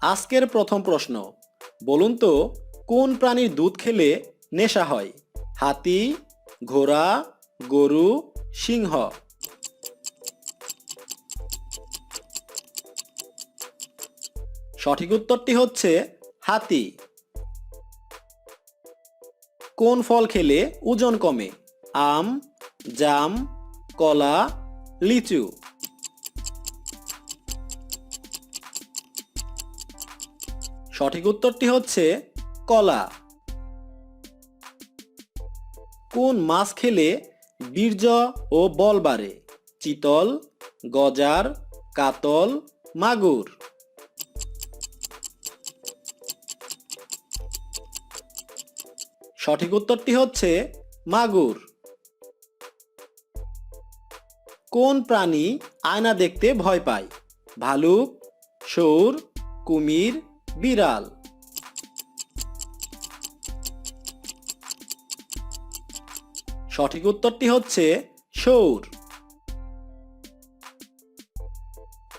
আজকের প্রথম প্রশ্ন। বলুন তো, কোন প্রাণীর দুধ খেলে নেশা হয়? হাতি, ঘোড়া, গরু, সিংহ? সঠিক উত্তরটি হচ্ছে হাতি। কোন ফল খেলে ওজন কমে? আম, জাম, কলা, লিচু। সঠিক উত্তরটি হচ্ছে কলা। কোন মাছ খেলে বীর্য ও বল বাড়ে? চিতল, গজার, কাতল, মাগুর। সঠিক উত্তরটি হচ্ছে মাগুর। কোন প্রাণী আয়না দেখতে ভয় পায়? ভালুক সৌর কুমির বিড়াল। সঠিক উত্তরটি হচ্ছে সৌর।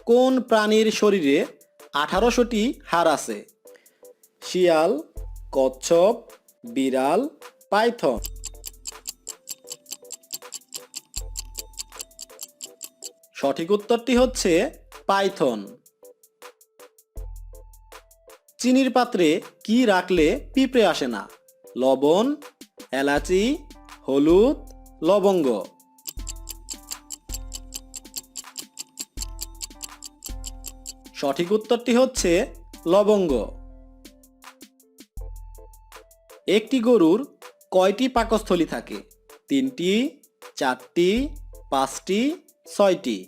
কোন প্রাণীর শরীরে আঠারোশোটি হাড় আছে? শিয়াল, কচ্ছপ, বিড়াল, পাইথন। সঠিক উত্তরটি হচ্ছে পাইথন। চিনির পাত্রে কি রাখলে পিঁপড়ে আসে না? লবণ, এলাচি, হলুদ, লবঙ্গ। সঠিক উত্তরটি হচ্ছে লবঙ্গ। একটি গরুর কয়টি পাকস্থলী থাকে? তিনটি, চারটি, পাঁচটি, ছয়টি।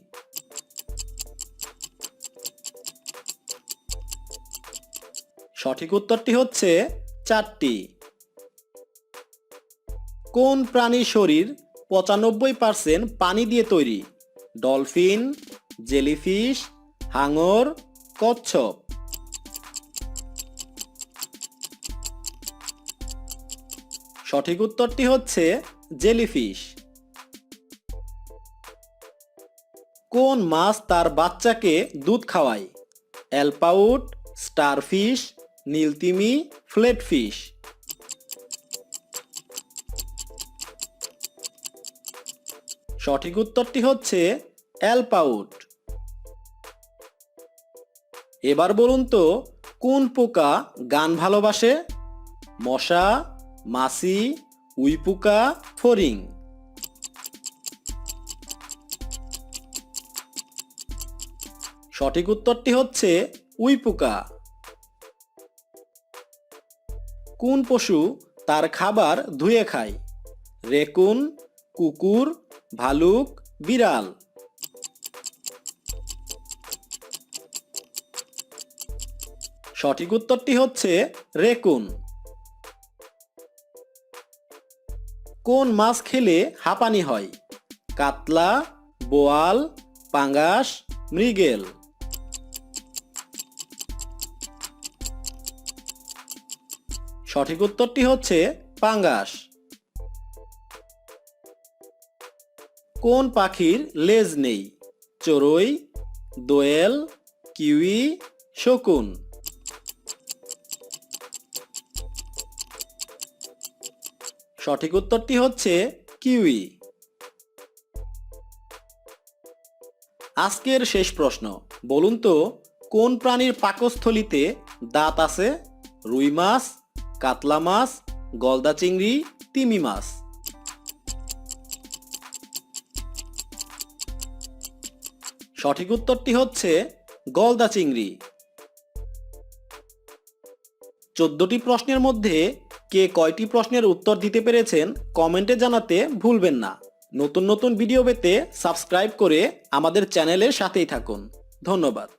সঠিক উত্তরটি হচ্ছে চারটি। কোন প্রাণীর শরীর পঁচানব্বই পার্সেন্ট পানি দিয়ে তৈরি? ডলফিন, জেলিফিশ, হাঙর, কচ্ছপ। সঠিক উত্তরটি হচ্ছে জেলিফিশ। কোন মাছ তার বাচ্চাকে দুধ খাওয়ায়? অ্যালপাউট, স্টারফিশ নীলতিমি ফ্লেটফিশ সঠিক উত্তরটি হচ্ছে অ্যালপাউট। এবার বলুন তো, কোন পোকা গান ভালোবাসে? মশা, মাছি উইপোকা ফরিং। সঠিক উত্তরটি হচ্ছে উইপোকা কোন পশু তার খাবার ধুয়ে খায়? রেকুন, কুকুর, ভালুক, বিড়াল। সঠিক উত্তরটি হচ্ছে রেকুন। কোন মাছ খেলে হাঁপানি হয়? কাতলা, বোয়াল, পাঙ্গাস, মৃগেল। সঠিক উত্তরটি হচ্ছে পাঙ্গাস। কোন পাখির লেজ নেই? চড়ুই, দোয়েল, কিউই, শকুন। সঠিক উত্তরটি হচ্ছে কিউই। আজকের শেষ প্রশ্ন। বলুন তো, কোন প্রাণীর পাকস্থলিতে দাঁত আছে? রুই মাছ কাতলা মাছ, গলদা চিংড়ি, তিমি মাছ। সঠিক উত্তরটি হচ্ছে গলদা চিংড়ি। চোদ্দটি প্রশ্নের মধ্যে কে কয়টি প্রশ্নের উত্তর দিতে পেরেছেন কমেন্টে জানাতে ভুলবেন না। নতুন নতুন ভিডিও পেতে সাবস্ক্রাইব করে আমাদের চ্যানেলের সাথেই থাকুন। ধন্যবাদ।